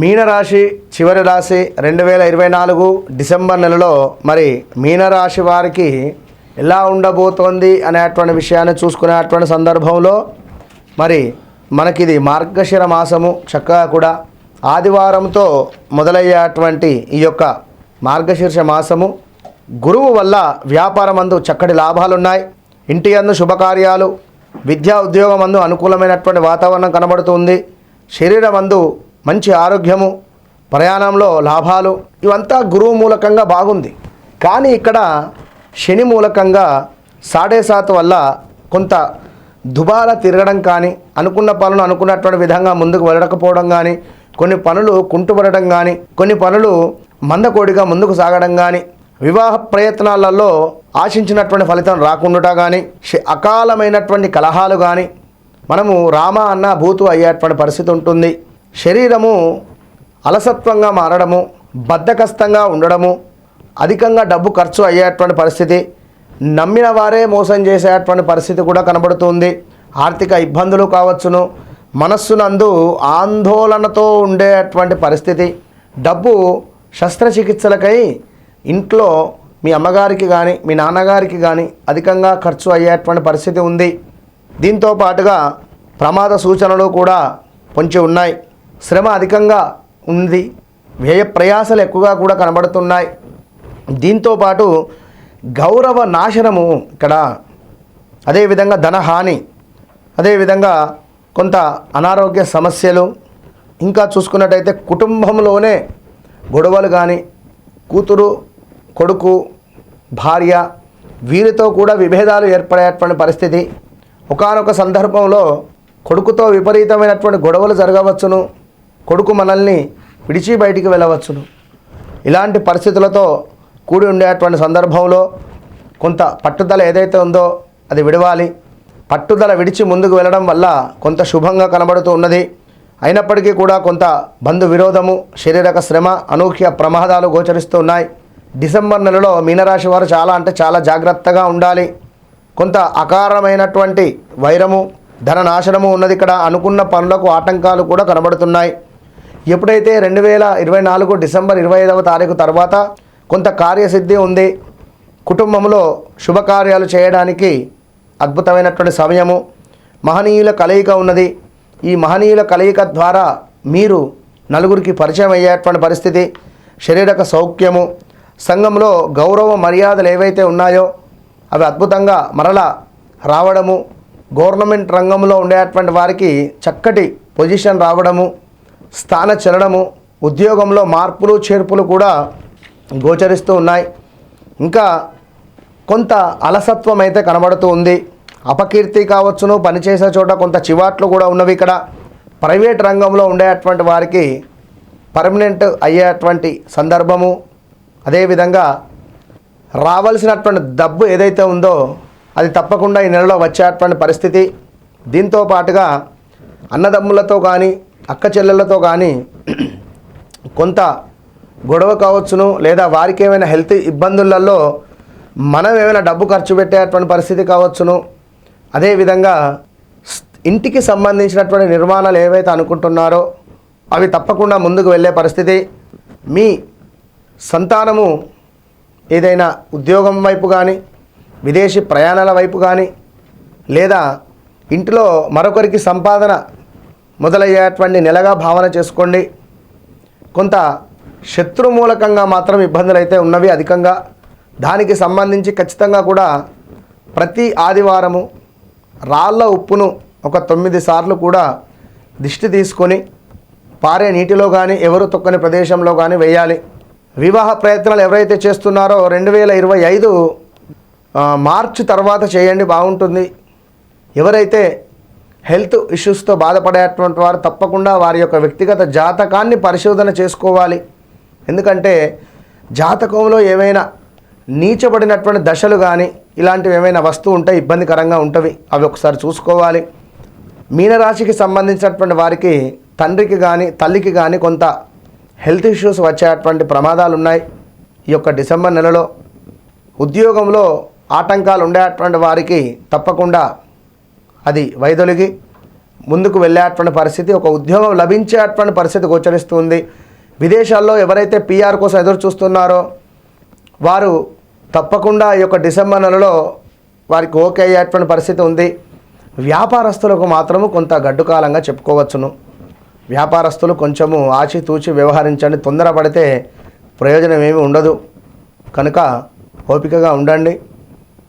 మీనరాశి చివరి రాశి రెండు వేల ఇరవై నాలుగు డిసెంబర్ నెలలో మరి మీనరాశి వారికి ఎలా ఉండబోతోంది అనేటువంటి విషయాన్ని చూసుకునేటువంటి సందర్భంలో మరి మనకిది మార్గశిర మాసము చక్కగా కూడా ఆదివారంతో మొదలయ్యేటువంటి ఈ యొక్క మార్గశీర్ష మాసము. గురువు వల్ల వ్యాపారమందు చక్కటి లాభాలున్నాయి. ఇంటి అందు శుభకార్యాలు విద్యా ఉద్యోగం అందు అనుకూలమైనటువంటి వాతావరణం కనబడుతుంది. శరీరమందు మంచి ఆరోగ్యము ప్రయాణంలో లాభాలు ఇవంతా గురువు మూలకంగా బాగుంది. కానీ ఇక్కడ శని మూలకంగా సాడే సాత్ వల్ల కొంత దుబారా తిరగడం కానీ అనుకున్న పనులు అనుకున్నటువంటి విధంగా ముందుకు వెళ్ళకపోవడం కానీ కొన్ని పనులు కుంటుపడడం కానీ కొన్ని పనులు మందకోడిగా ముందుకు సాగడం కానీ వివాహ ప్రయత్నాలలో ఆశించినటువంటి ఫలితం రాకుండా కానీ శ- అకాలమైనటువంటి కలహాలు కానీ మనము రామ అన్న భూతు అయ్యేటువంటి పరిస్థితి ఉంటుంది. శరీరము అలసత్వంగా మారడము బద్ధకస్తంగా ఉండడము అధికంగా డబ్బు ఖర్చు అయ్యేటువంటి పరిస్థితి నమ్మిన వారే మోసం చేసేటువంటి పరిస్థితి కూడా కనబడుతుంది. ఆర్థిక ఇబ్బందులు కావచ్చును. మనస్సునందు ఆందోళనతో ఉండేటువంటి పరిస్థితి. డబ్బు శస్త్రచికిత్సలకై ఇంట్లో మీ అమ్మగారికి కానీ మీ నాన్నగారికి కానీ అధికంగా ఖర్చు అయ్యేటువంటి పరిస్థితి ఉంది. దీంతో పాటుగా ప్రమాద సూచనలు కూడా పొంచి ఉన్నాయి. శ్రమ అధికంగా ఉంది. వ్యయ ప్రయాసలు ఎక్కువగా కూడా కనబడుతున్నాయి. దీంతో పాటు గౌరవ నాశనము ఇక్కడ. అదేవిధంగా ధనహాని అదేవిధంగా కొంత అనారోగ్య సమస్యలు. ఇంకా చూసుకున్నట్టయితే కుటుంబంలోనే గొడవలు కానీ కూతురు కొడుకు భార్య వీరితో కూడా విభేదాలు ఏర్పడేటువంటి పరిస్థితి. ఒకనొక సందర్భంలో కొడుకుతో విపరీతమైనటువంటి గొడవలు జరగవచ్చును. కొడుకు మనల్ని విడిచి బయటికి వెళ్ళవచ్చును. ఇలాంటి పరిస్థితులతో కూడి ఉండేటువంటి సందర్భంలో కొంత పట్టుదల ఏదైతే ఉందో అది విడవాలి. పట్టుదల విడిచి ముందుకు వెళ్ళడం వల్ల కొంత శుభంగా కనబడుతూ ఉన్నది. అయినప్పటికీ కూడా కొంత బంధు విరోధము శారీరక శ్రమ అనూహ్య ప్రమాదాలు గోచరిస్తూ ఉన్నాయి. డిసెంబర్ నెలలో మీనరాశి వారు చాలా అంటే చాలా జాగ్రత్తగా ఉండాలి. కొంత అకారమైనటువంటి వైరము ధన నాశనము ఉన్నది ఇక్కడ అనుకున్న పనులకు ఆటంకాలు కూడా కనబడుతున్నాయి. ఎప్పుడైతే రెండు వేల ఇరవై నాలుగు డిసెంబర్ ఇరవై ఐదవ తారీఖు తర్వాత కొంత కార్యసిద్ధి ఉంది కుటుంబంలో శుభకార్యాలు చేయడానికి అద్భుతమైనటువంటి సమయము మహనీయుల కలయిక ఉన్నది. ఈ మహనీయుల కలయిక ద్వారా మీరు నలుగురికి పరిచయం అయ్యేటువంటి పరిస్థితి శరీరక సౌఖ్యము సంఘంలో గౌరవ మర్యాదలు ఏవైతే ఉన్నాయో అవి అద్భుతంగా మరలా రావడము గవర్నమెంట్ రంగంలో ఉండేటువంటి వారికి చక్కటి పొజిషన్ రావడము స్థాన చలనము ఉద్యోగంలో మార్పులు చేర్పులు కూడా గోచరిస్తూ ఉన్నాయి. ఇంకా కొంత అలసత్వం అయితే కనబడుతూ ఉంది. అపకీర్తి కావచ్చును పనిచేసే చోట కొంత చివాట్లు కూడా ఉన్నవి ఇక్కడ. ప్రైవేట్ రంగంలో ఉండేటువంటి వారికి పర్మనెంట్ అయ్యేటువంటి సందర్భము. అదేవిధంగా రావాల్సినటువంటి డబ్బు ఏదైతే ఉందో అది తప్పకుండా ఈ నెలలో వచ్చేటువంటి పరిస్థితి. దీంతో పాటుగా అన్నదమ్ములతో కానీ అక్క చెల్లెళ్ళతో కానీ కొంత గొడవ కావచ్చును లేదా వారికి ఏమైనా హెల్త్ ఇబ్బందులలో మనం ఏమైనా డబ్బు ఖర్చు పెట్టేటువంటి పరిస్థితి కావచ్చును. అదేవిధంగా ఇంటికి సంబంధించినటువంటి నిర్మాణాలు ఏవైతే అనుకుంటున్నారో అవి తప్పకుండా ముందుకు వెళ్ళే పరిస్థితి. మీ సంతానము ఏదైనా ఉద్యోగం వైపు కానీ విదేశీ ప్రయాణాల వైపు కానీ లేదా ఇంటిలో మరొకరికి సంపాదన మొదలయ్యేటువంటి నెలగా భావన చేసుకోండి. కొంత శత్రు మూలకంగా మాత్రం ఇబ్బందులు అయితే ఉన్నవి అధికంగా. దానికి సంబంధించి ఖచ్చితంగా కూడా ప్రతి ఆదివారము రాళ్ళ ఉప్పును ఒక తొమ్మిది సార్లు కూడా దిష్టి తీసుకొని పారే నీటిలో కానీ ఎవరు తొక్కని ప్రదేశంలో కానీ వేయాలి. వివాహ ప్రయత్నాలు ఎవరైతే చేస్తున్నారో రెండు వేల ఇరవై ఐదు మార్చి తర్వాత చేయండి బాగుంటుంది. ఎవరైతే హెల్త్ ఇష్యూస్తో బాధపడేటువంటి వారు తప్పకుండా వారి యొక్క వ్యక్తిగత జాతకాన్ని పరిశోధన చేసుకోవాలి. ఎందుకంటే జాతకంలో ఏమైనా నీచబడినటువంటి దశలు కానీ ఇలాంటివి ఏమైనా వస్తువు ఉంటే ఇబ్బందికరంగా ఉంటవి. అవి ఒకసారి చూసుకోవాలి. మీనరాశికి సంబంధించినటువంటి వారికి తండ్రికి కానీ తల్లికి కానీ కొంత హెల్త్ ఇష్యూస్ వచ్చేటువంటి ప్రమాదాలు ఉన్నాయి ఈ యొక్క డిసెంబర్ నెలలో ఉద్యోగంలో ఆటంకాలు ఉండేటువంటి వారికి తప్పకుండా అది వైదొలిగి ముందుకు వెళ్ళేటువంటి పరిస్థితి ఒక ఉద్యోగం లభించేటువంటి పరిస్థితి గోచరిస్తుంది. విదేశాల్లో ఎవరైతే పీఆర్ కోసం ఎదురు చూస్తున్నారో వారు తప్పకుండా ఈ యొక్క డిసెంబర్ నెలలో వారికి ఓకే అయ్యేటువంటి పరిస్థితి ఉంది. వ్యాపారస్తులకు మాత్రము కొంత గడ్డుకాలంగా చెప్పుకోవచ్చును. వ్యాపారస్తులు కొంచెము ఆచితూచి వ్యవహరించండి. తొందరపడితే ప్రయోజనం ఏమి ఉండదు. కనుక ఓపికగా ఉండండి.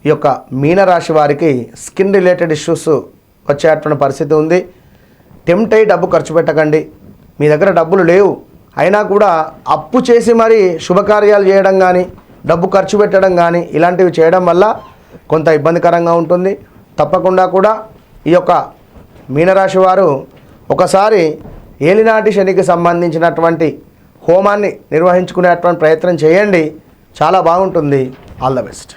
ఈ యొక్క మీనరాశి వారికి స్కిన్ రిలేటెడ్ ఇష్యూస్ వచ్చేటువంటి పరిస్థితి ఉంది. టెంప్ట్ అయ్యి డబ్బు ఖర్చు పెట్టకండి. మీ దగ్గర డబ్బులు లేవు. అయినా కూడా అప్పు చేసి మరి శుభకార్యాలు చేయడం కానీ డబ్బు ఖర్చు పెట్టడం కానీ ఇలాంటివి చేయడం వల్ల కొంత ఇబ్బందికరంగా ఉంటుంది. తప్పకుండా కూడా ఈ యొక్క మీనరాశి వారు ఒకసారి ఏలినాటి శనికి సంబంధించినటువంటి హోమాన్ని నిర్వహించుకునేటువంటి ప్రయత్నం చేయండి. చాలా బాగుంటుంది. All the best.